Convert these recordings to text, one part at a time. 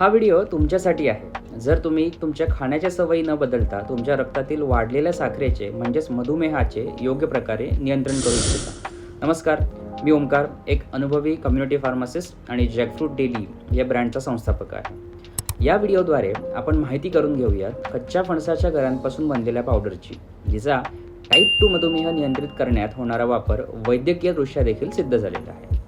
हा व्हिडिओ तुमच्यासाठी आहे. जर तुम्ही तुमच्या खाण्याच्या सवयी न बदलता तुमच्या रक्तातील वाढलेल्या साखरेचे म्हणजेच मधुमेहाचे योग्य प्रकारे नियंत्रण करू इच्छिता नमस्कार मी ओमकार एक अनुभवी कम्युनिटी फार्मासिस्ट आणि जॅकफ्रूट डेली या ब्रँडचा संस्थापक आहे. या व्हिडिओद्वारे आपण माहिती करून घेऊयात कच्च्या फणसाच्या घरांपासून बनलेल्या पावडरची जिचा टाईप टू मधुमेह नियंत्रित करण्यात होणारा वापर वैद्यकीयदृष्ट्या देखील सिद्ध झालेला आहे.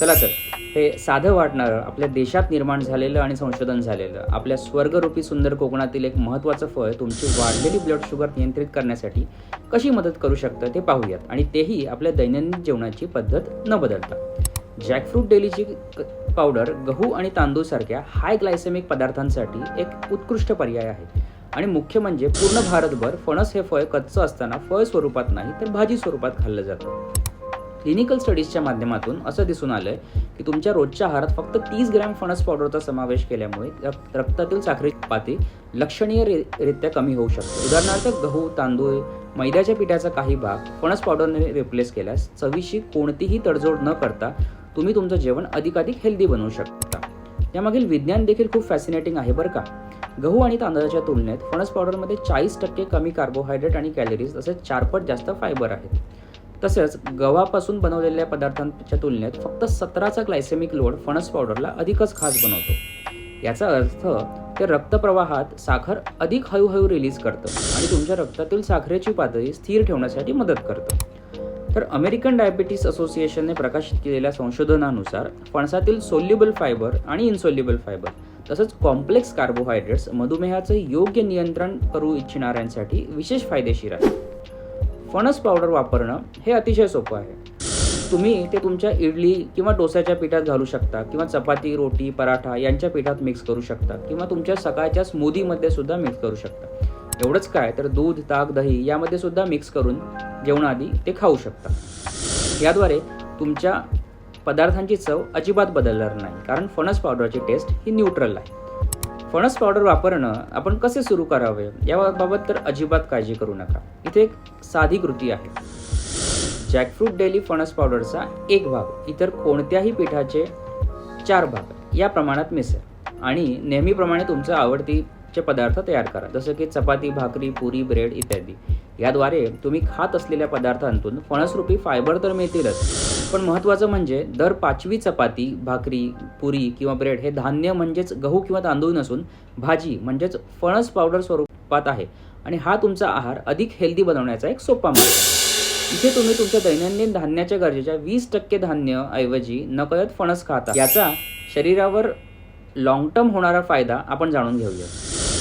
चला तर. हे साधं वाटणारं आपल्या देशात निर्माण झालेलं आणि संशोधन झालेलं आपल्या स्वर्गरूपी सुंदर कोकणातील एक महत्त्वाचं फळ तुमची वाढलेली ब्लड शुगर नियंत्रित करण्यासाठी कशी मदत करू शकतं ते पाहूयात. आणि तेही आपल्या दैनंदिन जेवणाची पद्धत न बदलता. जॅकफ्रूट डेलीची पावडर गहू आणि तांदूळ सारख्या हाय ग्लायसेमिक पदार्थांसाठी एक उत्कृष्ट पर्याय आहे. आणि मुख्य म्हणजे पूर्ण भारतभर फणस हे फळ कच्चं असताना फळ स्वरूपात नाही तर भाजी स्वरूपात खाल्लं जातं. क्लिनिकल स्टडीजच्या माध्यमातून असं दिसून आलं आहे की तुमच्या रोजच्या आहारात फक्त तीस ग्रॅम फणस पावडरचा समावेश केल्यामुळे रक्तातील साखरेची पाती लक्षणीय रि- रित्या कमी होऊ शकते. उदाहरणार्थ गहू तांदूळ मैद्याच्या पिठाचा काही भाग फणस पावडरने रिप्लेस केल्यास चवीशी कोणतीही तडजोड न करता तुम्ही तुमचं जेवण अधिकाधिक हेल्दी बनवू शकता. यामागील विज्ञान देखील खूप फॅसिनेटिंग आहे बरं का? गहू आणि तांदळाच्या तुलनेत फणस पावडरमध्ये चाळीस टक्के कमी कार्बोहायड्रेट आणि कॅलरीज तसेच चारपट जास्त फायबर आहेत. तसेच गव्हापासून बनवलेल्या पदार्थांच्या तुलनेत फक्त सतराचा ग्लायसेमिक लोड फणस पावडरला अधिकच खास बनवतो. याचा अर्थ ते रक्तप्रवाहात साखर अधिक हळूहळू रिलीज करतं आणि तुमच्या रक्तातील साखरेची पातळी स्थिर ठेवण्यासाठी मदत करतं. तर अमेरिकन डायबिटीस असोसिएशनने प्रकाशित केलेल्या संशोधनानुसार फणसातील सोल्युबल फायबर आणि इन्सोल्युबल फायबर तसंच कॉम्प्लेक्स कार्बोहायड्रेट्स मधुमेहाचं योग्य नियंत्रण करू इच्छिणाऱ्यांसाठी विशेष फायदेशीर आहे. फणस पावडर वापरणं हे अतिशय सोपं आहे. तुम्ही ते तुमच्या इडली किंवा डोस्याच्या पिठात घालू शकता किंवा चपाती रोटी पराठा यांच्या पिठात मिक्स करू शकता किंवा तुमच्या सकाळच्या स्मूदीमध्ये सुद्धा मिक्स करू शकता. एवढंच काय तर दूध ताक दही यामध्ये सुद्धा मिक्स करून जेवणाआधी ते खाऊ शकता. याद्वारे तुमच्या पदार्थांची चव अजिबात बदलणार नाही कारण फणस पावडरची टेस्ट ही न्यूट्रल आहे. फणस पावडर वापरणं आपण कसे सुरू करावे याबाबत तर अजिबात काळजी करू नका. इथे एक साधी कृती आहे. जॅकफ्रूट डेली फणस पावडरचा एक भाग इतर कोणत्याही पिठाचे चार भाग या प्रमाणात मिसळ. आणि नेहमीप्रमाणे तुमचं आवडती चे पदार्थ तयार करा जसं की चपाती भाकरी पुरी ब्रेड इत्यादी. याद्वारे तुम्ही खात असलेल्या पदार्थांतून फणसरूपी फायबर तर मिळतीलच. पण महत्त्वाचं म्हणजे दर पाचवी चपाती भाकरी पुरी किंवा ब्रेड हे धान्य म्हणजेच गहू किंवा तांदूळ नसून भाजी म्हणजेच फणस पावडर स्वरूपात आहे. आणि हा तुमचा आहार अधिक हेल्दी बनवण्याचा एक सोपा मार्ग आहे. इथे तुम्ही तुमच्या दैनंदिन धान्याच्या गरजेच्या वीस टक्के धान्य ऐवजी नकळत फणस खाता. याचा शरीरावर लॉंग टर्म होणारा फायदा आपण जाणून घेऊया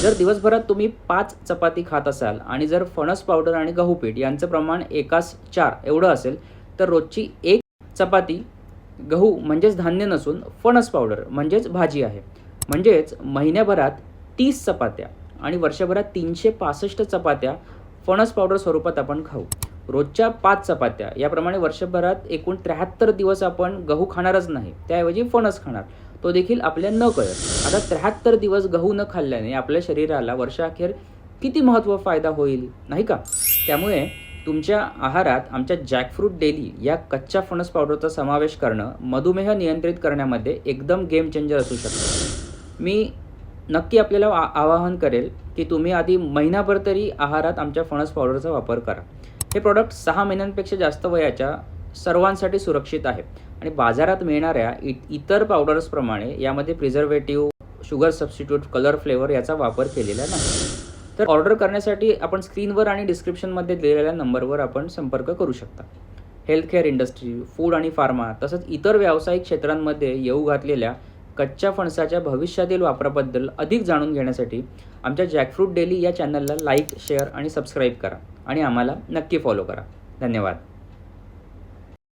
जर दिवसभरात तुम्ही पाच चपाती खात असाल आणि जर फणस पावडर आणि गहू पीठ यांचं प्रमाण एकास चार एवढं असेल तर रोजची एक चपाती गहू म्हणजेच धान्य नसून फणस पावडर म्हणजेच भाजी आहे. म्हणजेच महिन्याभरात तीस चपात्या आणि वर्षभरात तीनशे पासष्ट चपात्या फणस पावडर स्वरूपात आपण खाऊ. रोजच्या पाच चपात्या याप्रमाणे वर्षभरात एकूण त्र्याहत्तर दिवस आपण गहू खाणारच नाही त्याऐवजी फणस खाणार. तो देखील आपल्या न कळत. आता त्र्याहत्तर दिवस गहू न खाल्ल्याने आपल्या शरीराला वर्षाअखेर किती महत्त्व फायदा होईल नाही का? त्यामुळे तुमच्या आहारात आमच्या जॅकफ्रूट डेली या कच्च्या फणस पावडरचा समावेश करणं मधुमेह नियंत्रित करण्यामध्ये एकदम गेम चेंजर असू शकतं. मी नक्की आपल्याला आ- आवाहन करेल की तुम्ही आधी महिनाभर तरी आहारात आमच्या फणस पावडरचा वापर करा. हे प्रॉडक्ट सहा महिन्यांपेक्षा जास्त वयाच्या सर्वांसाठी सुरक्षित आहे. आणि बाजारात मिळणाऱ्या इ इतर पावडर्सप्रमाणे यामध्ये preservative sugar substitute colour flavour याचा वापर केलेला नाही. तर ऑर्डर करण्यासाठी आपण स्क्रीनवर आणि डिस्क्रिप्शनमध्ये दिलेल्या नंबरवर आपण संपर्क करू शकता. हेल्थकेअर इंडस्ट्री फूड आणि फार्मा तसंच इतर व्यावसायिक क्षेत्रांमध्ये येऊ घातलेल्या कच्च्या फणसाच्या भविष्यातील वापराबद्दल अधिक जाणून घेण्यासाठी आमच्या जॅकफ्रूट डेली या चॅनलला लाईक शेअर आणि सबस्क्राईब करा. आणि आम्हाला नक्की फॉलो करा. धन्यवाद.